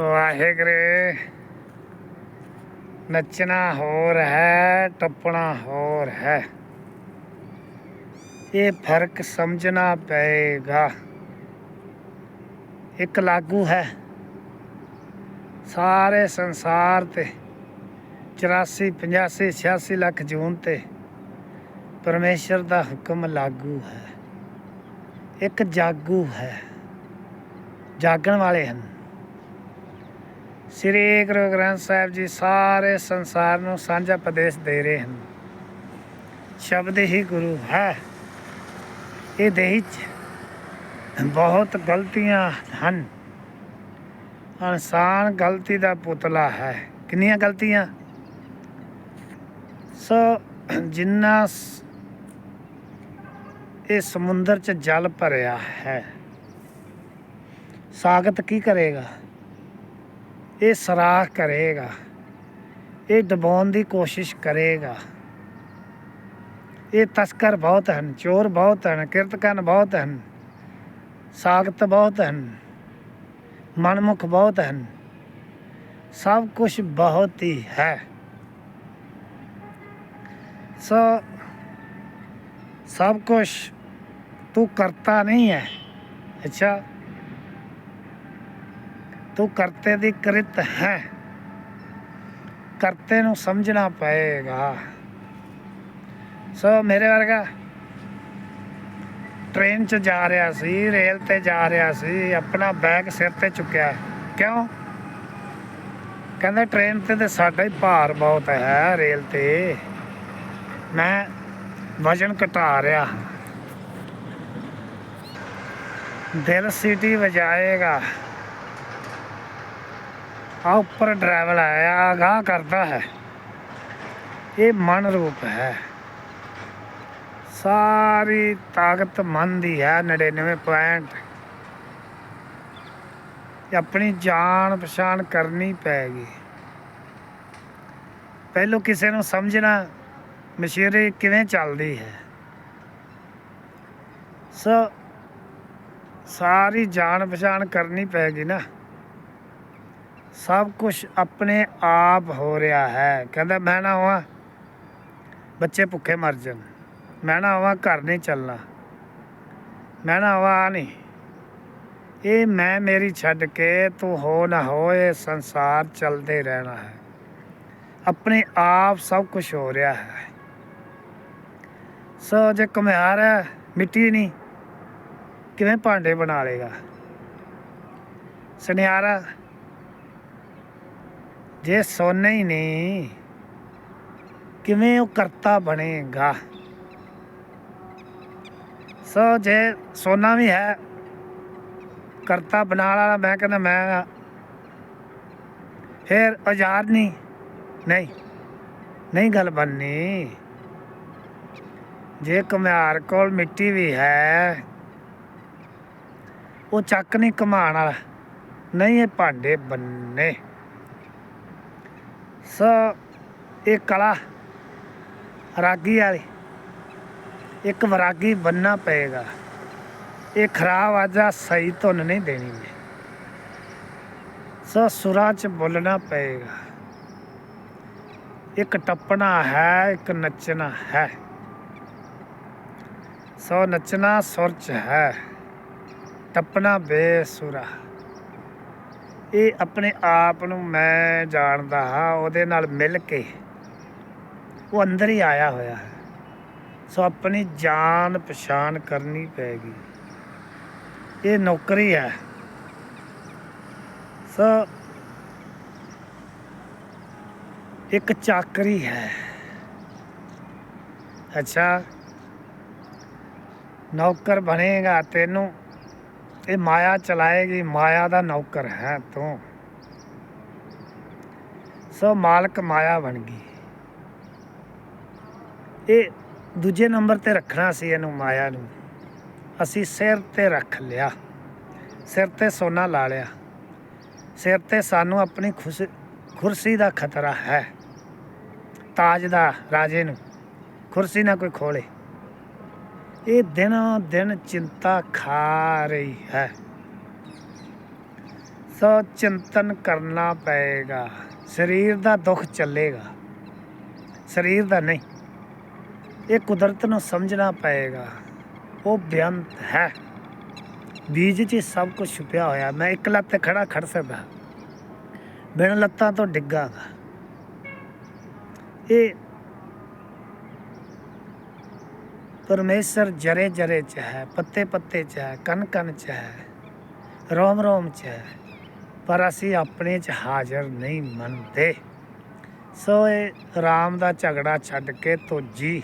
ਵਾਹਿਗੁਰੂ। ਨੱਚਣਾ ਹੋਰ ਹੈ, ਟੱਪਣਾ ਹੋਰ ਹੈ। ਇਹ ਫ਼ਰਕ ਸਮਝਣਾ ਪਏਗਾ। ਇੱਕ ਲਾਗੂ ਹੈ। ਸਾਰੇ ਸੰਸਾਰ ਤੇ 84 85 86 ਲੱਖ ਜੂਨ ਤੇ ਪਰਮੇਸ਼ਰ ਦਾ ਹੁਕਮ ਲਾਗੂ ਹੈ। ਇੱਕ ਜਾਗੂ ਹੈ। ਜਾਗਣ ਵਾਲੇ ਹਨ। ਸ੍ਰੀ ਗੁਰੂ ਗ੍ਰੰਥ ਸਾਹਿਬ ਜੀ ਸਾਰੇ ਸੰਸਾਰ ਨੂੰ ਸਾਂਝਾ ਉਪਦੇਸ਼ ਦੇ ਰਹੇ ਹਨ। ਸ਼ਬਦ ਹੀ ਗੁਰੂ ਹੈ। ਇਹ ਦੇਹ ਬਹੁਤ ਗਲਤੀਆਂ ਹਨ। ਇਨਸਾਨ ਗਲਤੀ ਦਾ ਪੁਤਲਾ ਹੈ। ਕਿੰਨੀਆਂ ਗਲਤੀਆਂ? ਸੋ ਜਿੰਨਾ ਇਹ ਸਮੁੰਦਰ 'ਚ ਜਲ ਭਰਿਆ ਹੈ, ਸਾਗਤ ਕੀ ਕਰੇਗਾ? ਇਹ ਸਰਾਖ ਕਰੇਗਾ। ਇਹ ਡਬਾਉਣ ਦੀ ਕੋਸ਼ਿਸ਼ ਕਰੇਗਾ। ਇਹ ਤਸਕਰ ਬਹੁਤ ਹਨ, ਚੋਰ ਬਹੁਤ ਹਨ, ਕਿਰਤਕਨ ਬਹੁਤ ਹਨ ਸਾਗਤ ਬਹੁਤ ਹਨ, ਮਨਮੁਖ ਬਹੁਤ ਹਨ। ਸਭ ਕੁਝ ਬਹੁਤ ਹੀ ਹੈ। ਸੋ ਸਭ ਕੁਝ ਤੂੰ ਕਰਤਾ ਨਹੀਂ ਹੈ। ਅੱਛਾ। ਤੂੰ ਕਰਤੇ ਦੀ ਕ੍ਰਿਤ ਹੈ। ਕਰਤੇ ਨੂੰ ਸਮਝਣਾ ਪਏਗਾ। ਸੋ ਮੇਰੇ ਵਰਗਾ ਟ੍ਰੇਨ 'ਚ ਜਾ ਰਿਹਾ ਸੀ ਰੇਲ ਤੇ ਜਾ ਰਿਹਾ ਸੀ, ਆਪਣਾ ਬੈਗ ਸਿਰ ਤੇ ਚੁੱਕਿਆ। ਕਿਉਂ? ਕਹਿੰਦਾ ਟ੍ਰੇਨ ਤੇ ਤੇ ਸਾਡਾ ਹੀ ਭਾਰ ਬਹੁਤ ਹੈ ਰੇਲ ਤੇ। ਮੈਂ ਵਜਨ ਘਟਾ ਰਿਹਾ। ਦਿਲ ਸੀਟੀ ਵਜਾਏਗਾ। ਆ ਉੱਪਰ ਡਰਾਈਵਰ ਆਇਆ ਆਗਾਹ ਕਰਦਾ ਹੈ। ਇਹ ਮਨ ਰੂਪ ਹੈ। ਸਾਰੀ ਤਾਕਤ ਮਨ ਦੀ ਹੈ 99 ਪੁਆਇੰਟ ਆਪਣੀ ਜਾਣ ਪਛਾਣ ਕਰਨੀ ਪੈਗੀ। ਪਹਿਲੋਂ ਕਿਸੇ ਨੂੰ ਸਮਝਣਾ ਮਸ਼ੀਨਰੀ ਕਿਵੇਂ ਚੱਲਦੀ ਹੈ। ਸੋ ਸਾਰੀ ਜਾਣ ਪਛਾਣ ਕਰਨੀ ਪੈਗੀ ਨਾ। ਸਭ ਕੁਝ ਆਪਣੇ ਆਪ ਹੋ ਰਿਹਾ ਹੈ। ਕਹਿੰਦਾ, ਮੈਂ ਨਾ ਹੋਵਾਂ ਬੱਚੇ ਭੁੱਖੇ ਮਰ ਜਾਣ। ਮੈਂ ਨਾ ਹੋਵਾਂ ਘਰ ਨਹੀਂ ਚੱਲਣਾ। ਮੈਂ ਨਾ ਹੋਵਾਂ ਆਹ ਨਹੀਂ। ਇਹ ਮੈਂ ਮੇਰੀ ਛੱਡ ਕੇ ਤੂੰ ਹੋ ਨਾ ਹੋ ਇਹ ਸੰਸਾਰ ਚੱਲਦੇ ਰਹਿਣਾ ਹੈ। ਆਪਣੇ ਆਪ ਸਭ ਕੁਝ ਹੋ ਰਿਹਾ ਹੈ। ਸੋ ਜੇ ਘੁਮਿਆਰ ਹੈ, ਮਿੱਟੀ ਨਹੀਂ। ਕਿਵੇਂ ਭਾਂਡੇ ਬਣਾ ਲੇਗਾ ਸੁਨਿਆਰਾ ਜੇ ਸੋਨੇ ਹੀ ਨਹੀਂ ਕਿਵੇਂ ਉਹ ਕਰਤਾ ਬਣੇਗਾ? ਸੋ ਜੇ ਸੋਨਾ ਵੀ ਹੈ, ਕਰਤਾ ਬਣਾਉਣ ਵਾਲਾ, ਮੈਂ ਕਹਿੰਦਾ ਮੈਂ ਫਿਰ ਔਜ਼ਾਰ ਨਹੀਂ ਨਹੀਂ ਨਹੀਂ ਗੱਲ ਬਣਨੀ। ਜੇ ਘੁਮਿਆਰ ਕੋਲ ਮਿੱਟੀ ਵੀ ਹੈ, ਉਹ ਚੱਕ ਨਹੀਂ ਕਮਾਉਣ ਵਾਲਾ। ਨਹੀਂ ਇਹ ਭਾਂਡੇ ਬੰਨੇ। ਸੋ, ਇਹ ਕਲਾ ਰਾਗੀ ਵਾਲੀ, ਇੱਕ ਵਰਾਗੀ ਬੰਨਾ ਪਏਗਾ। ਇਹ ਖਰਾਬ ਆਜਾ ਸਹੀ ਧੁਨ ਨਹੀਂ ਦੇਣੀ। ਮੈਂ ਸੋ, ਸੁਰਾਂ ਚ ਬੋਲਣਾ ਪਏਗਾ। ਇੱਕ ਟੱਪਣਾ ਹੈ, ਇੱਕ ਨੱਚਣਾ ਹੈ। ਸੋ, ਨੱਚਣਾ ਸੁਰ ਚ ਹੈ, ਟੱਪਣਾ ਬੇਸੁਰਾ। ਇਹ ਆਪਣੇ ਆਪ ਨੂੰ ਮੈਂ ਜਾਣਦਾ ਹਾਂ, ਉਹਦੇ ਨਾਲ ਮਿਲ ਕੇ ਉਹ ਅੰਦਰ ਹੀ ਆਇਆ ਹੋਇਆ ਹੈ। ਸੋ ਆਪਣੀ ਜਾਨ ਪਛਾਣ ਕਰਨੀ ਪੈਗੀ। ਇਹ ਨੌਕਰੀ ਹੈ। ਸੋ ਇੱਕ ਚਾਕਰੀ ਹੈ। ਅੱਛਾ, ਨੌਕਰ ਬਣੇਗਾ ਤੈਨੂੰ। ਇਹ ਮਾਇਆ ਚਲਾਏਗੀ, ਮਾਇਆ ਦਾ ਨੌਕਰ ਹੈ ਤੂੰ। ਸੋ ਮਾਲਕ ਮਾਇਆ ਬਣ ਗਈ। ਇਹ ਦੂਜੇ ਨੰਬਰ ਤੇ ਰੱਖਣਾ ਸੀ ਇਹਨੂੰ ਮਾਇਆ ਨੂੰ। ਅਸੀਂ ਸਿਰ ਤੇ ਰੱਖ ਲਿਆ। ਸਿਰ ਤੇ ਸੋਨਾ ਲਾ ਲਿਆ। ਸਿਰ ਤੇ ਸਾਨੂੰ ਆਪਣੀ ਖੁਸ਼ ਕੁਰਸੀ ਦਾ ਖਤਰਾ ਹੈ। ਤਾਜ ਦਾ ਰਾਜੇ ਨੂੰ। ਕੁਰਸੀ ਨਾ ਕੋਈ ਖੋਲੇ। ਇਹ ਦਿਨੋਂ ਦਿਨ ਚਿੰਤਾ ਖਾ ਰਹੀ ਹੈ। ਸੋ ਚਿੰਤਨ ਕਰਨਾ ਪਏਗਾ। ਸਰੀਰ ਦਾ ਦੁੱਖ ਚੱਲੇਗਾ। ਸਰੀਰ ਦਾ ਨਹੀਂ, ਇਹ ਕੁਦਰਤ ਨੂੰ ਸਮਝਣਾ ਪਏਗਾ। ਉਹ ਬੇਅੰਤ ਹੈ। ਬੀਜ 'ਚ ਸਭ ਕੁਝ ਛੁਪਿਆ ਹੋਇਆ। ਮੈਂ ਇੱਕ ਲੱਤ ਤੇ ਖੜਾ ਖੜ ਸਕਦਾ। ਬਿਨ ਲੱਤਾਂ ਤੋਂ ਡਿੱਗਾਗਾ। ਇਹ ਪਰਮੇਸ਼ਰ ਜਰੇ ਜਰੇ ਚ ਹੈ, ਪੱਤੇ ਪੱਤੇ ਚ ਹੈ, ਕਨ ਕਨ ਚ ਹੈ, ਰੋਮ ਰੋਮ ਚ ਹੈ। ਪਰ ਅਸੀਂ ਆਪਣੇ ਚ ਹਾਜ਼ਰ ਨਹੀਂ ਮੰਨਦੇ। ਸੋ ਇਹ ਰਾਮ ਦਾ ਝਗੜਾ ਛੱਡ ਕੇ ਤੋਜੀ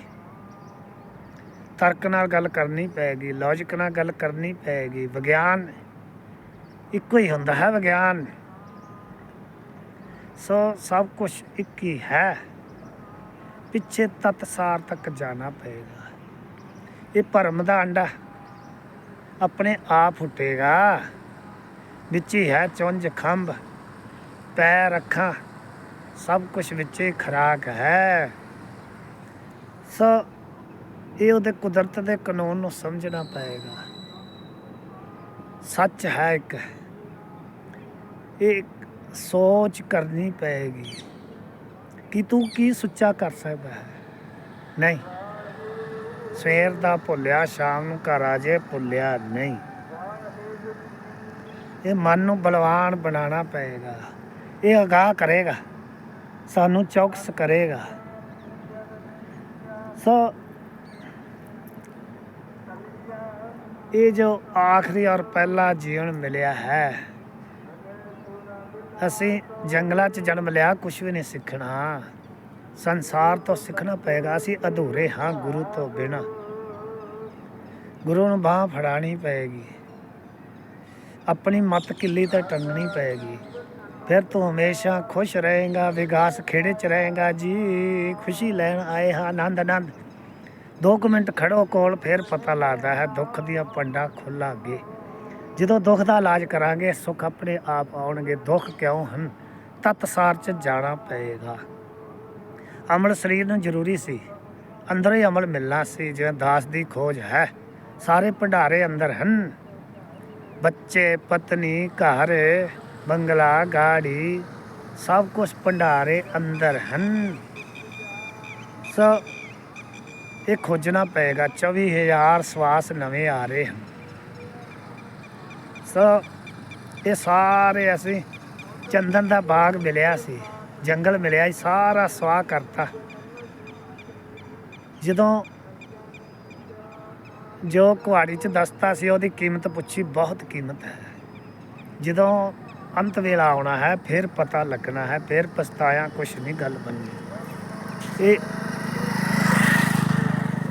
ਤਰਕ ਨਾਲ ਗੱਲ ਕਰਨੀ ਪਏਗੀ ਲੌਜੀਕ ਨਾਲ ਗੱਲ ਕਰਨੀ ਪਏਗੀ ਵਿਗਿਆਨ ਇੱਕੋ ਹੀ ਹੁੰਦਾ ਹੈ ਵਿਗਿਆਨ। ਸੋ ਸਭ ਕੁਝ ਇੱਕ ਹੀ ਹੈ। ਪਿੱਛੇ ਤਤਸਾਰ ਤੱਕ ਜਾਣਾ ਪਏਗਾ। ਇਹ ਭਰਮ ਦਾ ਅੰਡਾ ਆਪਣੇ ਆਪ ਫੁੱਟੇਗਾ। ਵਿੱਚ ਹੀ ਹੈ ਚੁੰਝ, ਖੰਭ, ਪੈਰ, ਅੱਖਾਂ, ਸਭ ਕੁਝ ਵਿੱਚ ਹੀ ਖਰਾਕ ਹੈ। ਸੋ ਇਹ ਉਹਦੇ ਕੁਦਰਤ ਦੇ ਕਾਨੂੰਨ ਨੂੰ ਸਮਝਣਾ ਪਏਗਾ। ਸੱਚ ਹੈ ਇੱਕ। ਇਹ ਇੱਕ ਸੋਚ ਕਰਨੀ ਪਏਗੀ ਕਿ ਤੂੰ ਕੀ ਸੁੱਚਾ ਕਰ ਸਕਦਾ ਹੈ? ਨਹੀਂ। ਸਵੇਰ ਦਾ ਭੁੱਲਿਆ, ਸ਼ਾਮ ਨੂੰ ਘਰ ਆ ਜੇ, ਭੁੱਲਿਆ ਨਹੀਂ। ਇਹ ਮਨ ਨੂੰ ਬਲਵਾਨ ਬਣਾਉਣਾ ਪਏਗਾ। ਇਹ ਅਗਾਹ ਕਰੇਗਾ। ਸਾਨੂੰ ਚੌਕਸ ਕਰੇਗਾ। ਸੋ, ਇਹ ਜੋ ਆਖਰੀ ਔਰ ਪਹਿਲਾ ਜੀਵਨ ਮਿਲਿਆ ਹੈ, ਅਸੀਂ ਜੰਗਲਾਂ 'ਚ ਜਨਮ ਲਿਆ ਕੁਝ ਵੀ ਨਹੀਂ ਸਿੱਖਣਾ। ਸੰਸਾਰ ਤੋਂ ਸਿੱਖਣਾ ਪਏਗਾ। ਅਸੀਂ ਅਧੂਰੇ ਹਾਂ ਗੁਰੂ ਤੋਂ ਬਿਨਾ। ਗੁਰੂ ਨੂੰ ਬਾਹ ਫੜਾਣੀ ਪਏਗੀ। ਆਪਣੀ ਮਤ ਕਿੱਲੀ ਤੇ ਟੰਗਣੀ ਪਏਗੀ। ਫਿਰ ਤੂੰ ਹਮੇਸ਼ਾ ਖੁਸ਼ ਰਹੇਗਾ, ਵਿਗਾਸ ਖੇੜੇ 'ਚ ਰਹੇਗਾ। ਜੀ, ਖੁਸ਼ੀ ਲੈਣ ਆਏ ਹਾਂ, ਆਨੰਦ ਆਨੰਦ। ਦੋ ਕੁ ਮਿੰਟ ਖੜੋ ਕੋਲ, ਫਿਰ ਪਤਾ ਲੱਗਦਾ ਹੈ ਦੁੱਖ ਦੀਆਂ ਪੰਡਾ ਖੁੱਲਾਂਗੇ ਜਦੋਂ ਦੁੱਖ ਦਾ ਇਲਾਜ ਕਰਾਂਗੇ, ਸੁੱਖ ਆਪਣੇ ਆਪ ਆਉਣਗੇ। ਦੁੱਖ ਕਿਉਂ ਹਨ? ਤਤਸਾਰ 'ਚ ਜਾਣਾ ਪਏਗਾ। ਅਮਲ ਸਰੀਰ ਨੂੰ ਜ਼ਰੂਰੀ ਸੀ। ਅੰਦਰੋਂ ਹੀ ਅਮਲ ਮਿਲਣਾ ਸੀ, ਜਿਵੇਂ ਦਾਸ ਦੀ ਖੋਜ ਹੈ। ਸਾਰੇ ਭੰਡਾਰੇ ਅੰਦਰ ਹਨ। ਬੱਚੇ, ਪਤਨੀ, ਘਰ, ਬੰਗਲਾ, ਗਾੜੀ, ਸਭ ਕੁਝ ਭੰਡਾਰੇ ਅੰਦਰ ਹਨ। ਸੋ, ਇਹ ਖੋਜਣਾ ਪਏਗਾ। 24000 ਸਵਾਸ ਨਵੇਂ ਆ ਰਹੇ ਹਨ। ਸੋ, ਇਹ ਸਾਰੇ ਅਸੀਂ ਚੰਦਨ ਦਾ ਬਾਗ ਮਿਲਿਆ ਸੀ। ਜੰਗਲ ਮਿਲਿਆ ਸਾਰਾ ਸਵਾਹ ਕਰਤਾ। ਜਦੋਂ ਜੋ ਕੁਹਾੜੀ ਚ ਦਸਤਾ ਸੀ, ਉਹਦੀ ਕੀਮਤ ਪੁੱਛੀ, ਬਹੁਤ ਕੀਮਤ ਹੈ। ਜਦੋਂ ਅੰਤ ਵੇਲਾ ਆਉਣਾ ਹੈ, ਫਿਰ ਪਤਾ ਲੱਗਣਾ ਹੈ, ਫਿਰ ਪਛਤਾਇਆ, ਕੁਛ ਨਹੀਂ, ਗੱਲ ਬਣਨੀ। ਇਹ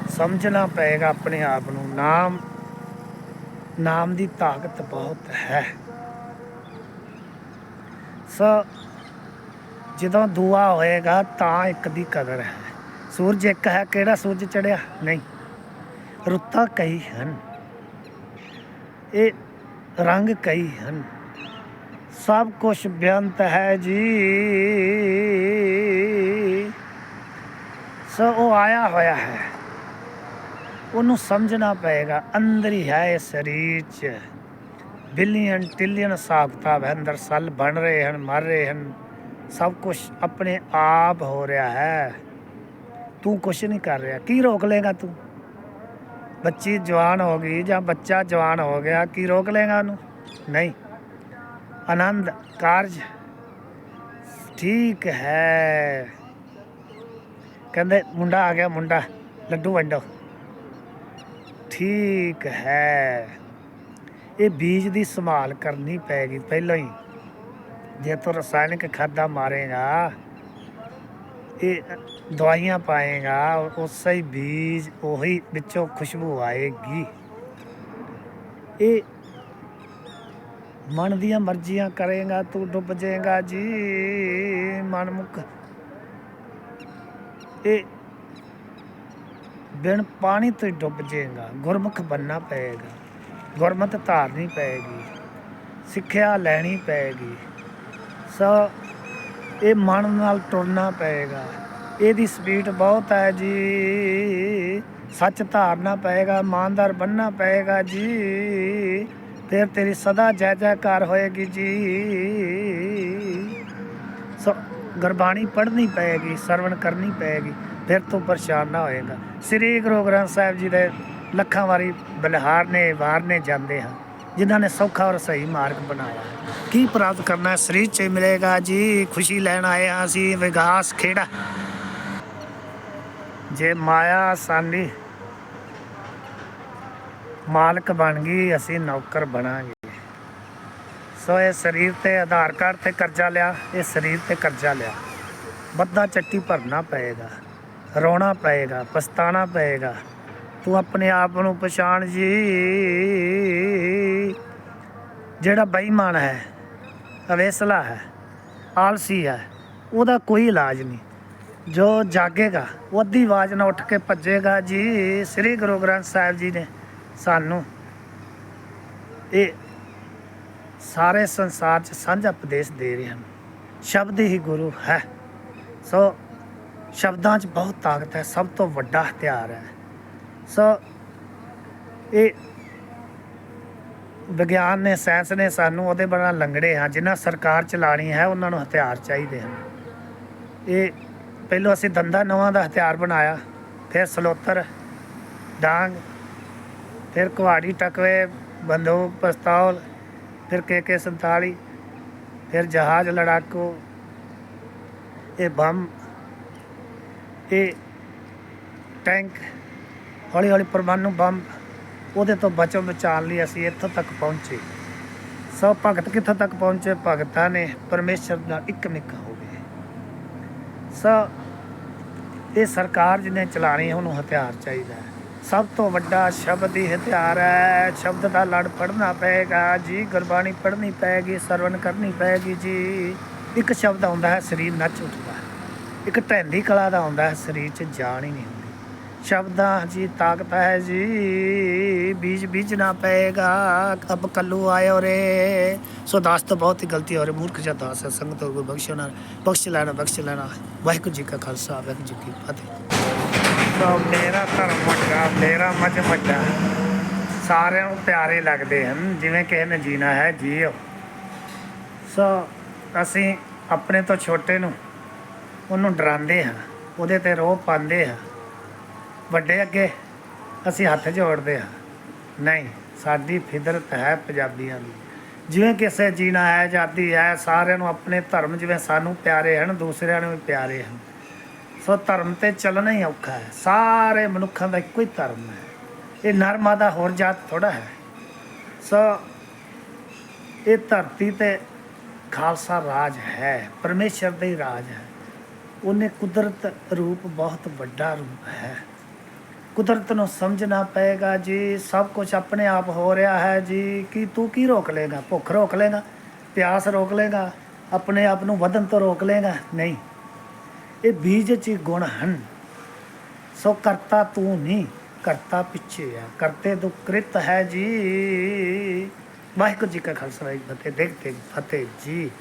ਸਮਝਣਾ ਪਏਗਾ ਆਪਣੇ ਆਪ ਨੂੰ, ਨਾਮ ਨਾਮ ਦੀ ਤਾਕਤ ਬਹੁਤ ਹੈ। ਸੋ ਜਦੋਂ ਦੁਆ ਹੋਏਗਾ ਤਾਂ ਇੱਕ ਦੀ ਕਦਰ ਹੈ। ਸੂਰਜ ਇੱਕ ਹੈ, ਕਿਹੜਾ ਸੂਰਜ ਚੜਿਆ ਨਹੀਂ। ਰੁੱਤਾਂ ਕਈ ਹਨ। ਇਹ ਰੰਗ ਕਈ ਹਨ। ਸਭ ਕੁਝ ਬੇਅੰਤ ਹੈ ਜੀ। ਸੋ ਉਹ ਆਇਆ ਹੋਇਆ ਹੈ। ਉਹਨੂੰ ਸਮਝਣਾ ਪਏਗਾ, ਅੰਦਰ ਹੀ ਹੈ ਇਹ ਸਰੀਰ 'ਚ। ਬਿਲੀਅਨ ਟਿਲੀਅਨ ਹਿਸਾਬ ਕਿਤਾਬ ਹੈ ਅੰਦਰ ਸੈੱਲ ਬਣ ਰਹੇ ਹਨ, ਮਰ ਰਹੇ ਹਨ। ਸਭ ਕੁਝ ਆਪਣੇ ਆਪ ਹੋ ਰਿਹਾ ਹੈ। ਤੂੰ ਕੁਝ ਨਹੀਂ ਕਰ ਰਿਹਾ। ਕੀ ਰੋਕ ਲੇਗਾ ਤੂੰ? ਬੱਚੀ ਜਵਾਨ ਹੋ ਗਈ ਜਾਂ ਬੱਚਾ ਜਵਾਨ ਹੋ ਗਿਆ, ਕੀ ਰੋਕ ਲੇਗਾ ਉਹਨੂੰ? ਨਹੀਂ। ਆਨੰਦ ਕਾਰਜ ਠੀਕ ਹੈ। ਕਹਿੰਦੇ ਮੁੰਡਾ ਆ ਗਿਆ, ਮੁੰਡਾ। ਲੱਡੂ ਵੰਡੋ। ਠੀਕ ਹੈ। ਇਹ ਬੀਜ ਦੀ ਸੰਭਾਲ ਕਰਨੀ ਪੈਗੀ ਪਹਿਲਾਂ ਹੀ। ਜੇ ਤੂੰ ਰਸਾਇਣਿਕ ਖਾਦਾਂ ਮਾਰੇਗਾ, ਇਹ ਦਵਾਈਆਂ ਪਾਏਗਾ, ਉਸੇ ਹੀ ਬੀਜ ਉਹੀ ਵਿੱਚੋਂ ਖੁਸ਼ਬੂ ਆਏਗੀ। ਇਹ ਮਨ ਦੀਆਂ ਮਰਜ਼ੀਆਂ ਕਰੇਗਾ, ਤੂੰ ਡੁੱਬ ਜਾਏਗਾ ਜੀ, ਮਨਮੁਖ। ਇਹ ਬਿਨ ਪਾਣੀ ਤੋਂ ਹੀ ਡੁੱਬ ਜਾਏਗਾ, ਗੁਰਮੁਖ ਬੰਨਾ ਪਏਗਾ। ਗੁਰਮਤ ਧਾਰਨੀ ਪਏਗੀ, ਸਿੱਖਿਆ ਲੈਣੀ ਪਏਗੀ। ਸੋ ਇਹ ਮਨ ਨਾਲ ਟੁਰਨਾ ਪਏਗਾ। ਇਹਦੀ ਸਪੀਡ ਬਹੁਤ ਹੈ ਜੀ। ਸੱਚ ਧਾਰਨਾ ਪਏਗਾ, ਇਮਾਨਦਾਰ ਬੰਨਣਾ ਪਏਗਾ ਜੀ। ਫਿਰ ਤੇਰੀ ਸਦਾ ਜੈ ਜੈਕਾਰ ਹੋਏਗੀ ਜੀ। ਸੋ, ਗੁਰਬਾਣੀ ਪੜ੍ਹਨੀ ਪਏਗੀ, ਸਰਵਣ ਕਰਨੀ ਪਏਗੀ, ਫਿਰ ਤੂੰ ਪਰੇਸ਼ਾਨ ਨਾ ਹੋਏਗਾ। ਸ੍ਰੀ ਗੁਰੂ ਗ੍ਰੰਥ ਸਾਹਿਬ ਜੀ ਦੇ ਲੱਖਾਂ ਵਾਰੀ ਬਲਿਹਾਰ ਨੇ, ਵਾਰ ਨੇ ਜਾਂਦੇ ਹਨ। ਜਿਨ੍ਹਾਂ ਨੇ ਸੌਖਾ ਔਰ ਸਹੀ ਮਾਰਗ ਬਣਾਇਆ। ਕੀ ਪ੍ਰਾਪਤ ਕਰਨਾ ਸਰੀਰ ਚ ਮਿਲੇਗਾ ਜੀ, ਖੁਸ਼ੀ ਲੈਣ ਆਏ ਹਾਂ ਅਸੀਂ ਵਿਗਾਸ ਖੇੜਾ। ਜੇ ਮਾਇਆ ਸਾਨੀ ਮਾਲਕ ਬਣ ਗਈ, ਅਸੀਂ ਨੌਕਰ ਬਣਾਂਗੇ। ਸੋ ਇਹ ਸਰੀਰ ਤੇ ਆਧਾਰ ਕਾਰਡ ਤੇ ਕਰਜ਼ਾ ਲਿਆ, ਇਹ ਸਰੀਰ ਤੇ ਕਰਜ਼ਾ ਲਿਆ। ਬੱਦਾ ਚੱਟੀ ਭਰਨਾ ਪਏਗਾ, ਰੋਣਾ ਪਏਗਾ, ਪਛਤਾਣਾ ਪਏਗਾ। ਤੂੰ ਆਪਣੇ ਆਪ ਨੂੰ ਪਛਾਣ ਜੀ। ਜਿਹੜਾ ਬੇਈਮਾਨ ਹੈ, ਅਵੇਸਲਾ ਹੈ, ਆਲਸੀ ਹੈ, ਉਹਦਾ ਕੋਈ ਇਲਾਜ ਨਹੀਂ। ਜੋ ਜਾਗੇਗਾ, ਉਹ ਅੱਧੀ ਆਵਾਜ਼ ਨਾਲ ਉੱਠ ਕੇ ਭੱਜੇਗਾ, ਜੀ, ਸ੍ਰੀ ਗੁਰੂ ਗ੍ਰੰਥ ਸਾਹਿਬ ਜੀ ਨੇ ਸਾਨੂੰ ਇਹ ਸਾਰੇ ਸੰਸਾਰ 'ਚ ਸਾਂਝਾ ਉਪਦੇਸ਼ ਦੇ ਰਹੇ ਹਨ। ਸ਼ਬਦ ਹੀ ਗੁਰੂ ਹੈ। ਸੋ ਸ਼ਬਦਾਂ 'ਚ ਬਹੁਤ ਤਾਕਤ ਹੈ, ਸਭ ਤੋਂ ਵੱਡਾ ਹਥਿਆਰ ਹੈ। ਸੋ ਇਹ ਵਿਗਿਆਨ ਨੇ, ਸਾਇੰਸ ਨੇ ਸਾਨੂੰ ਉਹਦੇ ਬਣਾ ਲੰਗੜੇ ਹਾਂ ਜਿਨ੍ਹਾਂ ਸਰਕਾਰ ਚਲਾਣੀ ਹੈ, ਉਹਨਾਂ ਨੂੰ ਹਥਿਆਰ ਚਾਹੀਦੇ ਹਨ। ਇਹ ਪਹਿਲਾਂ ਅਸੀਂ ਦੰਦਾ ਨਵਾਂ ਦਾ ਹਥਿਆਰ ਬਣਾਇਆ, ਫਿਰ ਸਲੋਤਰ, ਡਾਂਗ, ਫਿਰ ਕੁਹਾੜੀ ਟਕਵੇ, ਬੰਦੂਕ, ਪਿਸਤੌਲ, ਫਿਰ ਕੇ ਕੇ 47 ਫਿਰ ਜਹਾਜ਼ ਲੜਾਕੂ, ਇਹ ਬੰਮ ਇਹ ਟੈਂਕ ਹੌਲੀ ਹੌਲੀ ਪਰਮਾਣੂ ਬੰਬ ਉਹਦੇ ਤੋਂ ਬਚਣ ਬਚਾਉਣ ਲਈ ਅਸੀਂ ਇੱਥੋਂ ਤੱਕ ਪਹੁੰਚੇ। ਸੋ ਭਗਤ ਕਿੱਥੋਂ ਤੱਕ ਪਹੁੰਚੇ? ਭਗਤਾਂ ਨੇ ਪਰਮੇਸ਼ਰ ਨਾਲ ਇੱਕ ਮਿੱਕ ਹੋ ਗਏ। ਸੋ, ਇਹ ਸਰਕਾਰ ਜਿਹਨੇ ਚਲਾਣੀ ਹੈ ਉਹਨੂੰ ਹਥਿਆਰ ਚਾਹੀਦਾ ਹੈ। ਸਭ ਤੋਂ ਵੱਡਾ ਸ਼ਬਦ ਹੀ ਹਥਿਆਰ ਹੈ। ਸ਼ਬਦ ਦਾ ਲੜ ਪੜਨਾ ਪਏਗਾ ਜੀ, ਗੁਰਬਾਣੀ ਪੜ੍ਹਨੀ ਪਏਗੀ, ਸਰਵਣ ਕਰਨੀ ਪਏਗੀ ਜੀ। ਇੱਕ ਸ਼ਬਦ ਆਉਂਦਾ ਹੈ, ਸਰੀਰ ਨੱਚ ਉੱਠਦਾ ਇੱਕ ਢੈਂਦੀ ਕਲਾ ਦਾ ਆਉਂਦਾ ਹੈ, ਸਰੀਰ 'ਚ ਜਾਨ ਹੀ ਨਹੀਂ ਹੁੰਦੀ। ਸ਼ਬਦਾਂ 'ਚ ਤਾਕਤ ਹੈ ਜੀ। ਬੀਜ ਬੀਜਣਾ ਪਏਗਾ, ਅਬ ਕੱਲੂ ਆਇਓ ਰੇ। ਸੋ ਦਾਸ ਤੋਂ ਬਹੁਤ ਹੀ ਗਲਤੀ ਹੋ ਰਹੀ ਮੂਰਖ ਜਾਂ ਦਾਸ ਹੈ, ਸੰਗਤ ਹੋਰ ਬਖਸ਼ੋ ਨਾ ਬਖਸ਼ ਲੈਣਾ ਬਖਸ਼ ਲੈਣਾ। ਵਾਹਿਗੁਰੂ ਜੀ ਕਾ ਖਾਲਸਾ, ਵਾਹਿਗੁਰੂ ਜੀ ਕੀ ਫਤਿਹ। ਸੋ ਮੇਰਾ ਧਰਮ ਵੱਡਾ, ਮੇਰਾ ਮਜ ਵੱਡਾ। ਸਾਰਿਆਂ ਨੂੰ ਪਿਆਰੇ ਲੱਗਦੇ ਹਨ, ਜਿਵੇਂ ਕਿਸੇ ਨੇ ਜੀਣਾ ਹੈ, ਜੀਓ। ਸੋ ਅਸੀਂ ਆਪਣੇ ਤੋਂ ਛੋਟੇ ਨੂੰ, ਉਹਨੂੰ ਡਰਾਉਂਦੇ ਹਾਂ, ਉਹਦੇ ਤੇ ਰੋਹ ਪਾਉਂਦੇ ਹਾਂ। ਵੱਡੇ ਅੱਗੇ ਅਸੀਂ ਹੱਥ ਜੋੜਦੇ ਹਾਂ। ਨਹੀਂ, ਸਾਡੀ ਫਿਦਰਤ ਹੈ ਪੰਜਾਬੀਆਂ ਦੀ। ਜਿਵੇਂ ਕਿਸੇ ਜੀਣਾ ਹੈ ਆਜ਼ਾਦੀ ਹੈ, ਸਾਰਿਆਂ ਨੂੰ ਆਪਣੇ ਧਰਮ ਜਿਵੇਂ ਸਾਨੂੰ ਪਿਆਰੇ ਹਨ, ਦੂਸਰਿਆਂ ਨੂੰ ਵੀ ਪਿਆਰੇ ਹਨ। ਸੋ ਧਰਮ ਤੇ ਚੱਲਣਾ ਹੀ ਔਖਾ ਹੈ। ਸਾਰੇ ਮਨੁੱਖਾਂ ਦਾ ਇੱਕੋ ਹੀ ਧਰਮ ਹੈ। ਇਹ ਨਰਮਾ ਦਾ ਹੋਰ ਜਾਤ ਥੋੜਾ ਹੈ। ਸੋ ਇਹ ਧਰਤੀ ਤੇ ਖਾਲਸਾ ਰਾਜ ਹੈ, ਪਰਮੇਸ਼ਰ ਦਾ ਹੀ ਰਾਜ ਹੈ। ਉਹਨੇ ਕੁਦਰਤ ਰੂਪ ਬਹੁਤ ਵੱਡਾ ਰੂਪ ਹੈ। ਕੁਦਰਤ ਨੂੰ ਸਮਝਣਾ ਪਏਗਾ ਜੀ, ਸਭ ਕੁਝ ਆਪਣੇ ਆਪ ਹੋ ਰਿਹਾ ਹੈ ਜੀ, ਕਿ ਤੂੰ ਕੀ ਰੋਕ ਲੇਗਾ ਭੁੱਖ ਰੋਕ ਲੇਗਾ ਪਿਆਸ ਰੋਕ ਲੇਗਾ ਆਪਣੇ ਆਪ ਨੂੰ ਵਧਣ ਤੋਂ ਰੋਕ ਲੇਗਾ ਨਹੀਂ। ਇਹ ਬੀਜ 'ਚ ਗੁਣ ਹਨ। ਸੋ ਕਰਤਾ ਤੂੰ ਨਹੀਂ, ਕਰਤਾ ਪਿੱਛੇ ਆ। ਕਰਤੇ ਤੂੰ ਕ੍ਰਿਤ ਹੈ ਜੀ। ਵਾਹਿਗੁਰੂ ਜੀ ਕਾ ਖਾਲਸਾ, ਵਾਹਿਗੁਰੂ ਜੀ ਫਤਿਹ। ਦੇਖ ਦੇਖ, ਫਤਿਹ ਜੀ।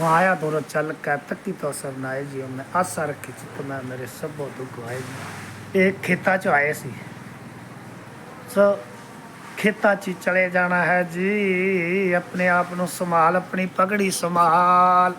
ਉਹ ਆਇਆ ਦੋਰੋ ਚੱਲ ਕੇ, ਤੱਕੀ ਤੋਂ ਸਭ ਨਾਏ ਜੀ। ਮੈਂ ਆਸਾ ਰੱਖੀ ਚਿੱਤ ਮੈਂ ਮੇਰੇ ਸਭੋ ਦੁੱਖ ਆਏ ਜੀ। ਇਹ ਖੇਤਾਂ 'ਚ ਆਏ ਸੀ। ਸੋ ਖੇਤਾਂ 'ਚ ਹੀ ਚਲੇ ਜਾਣਾ ਹੈ ਜੀ। ਆਪਣੇ ਆਪ ਨੂੰ ਸੰਭਾਲ, ਆਪਣੀ ਪਗੜੀ ਸੰਭਾਲ।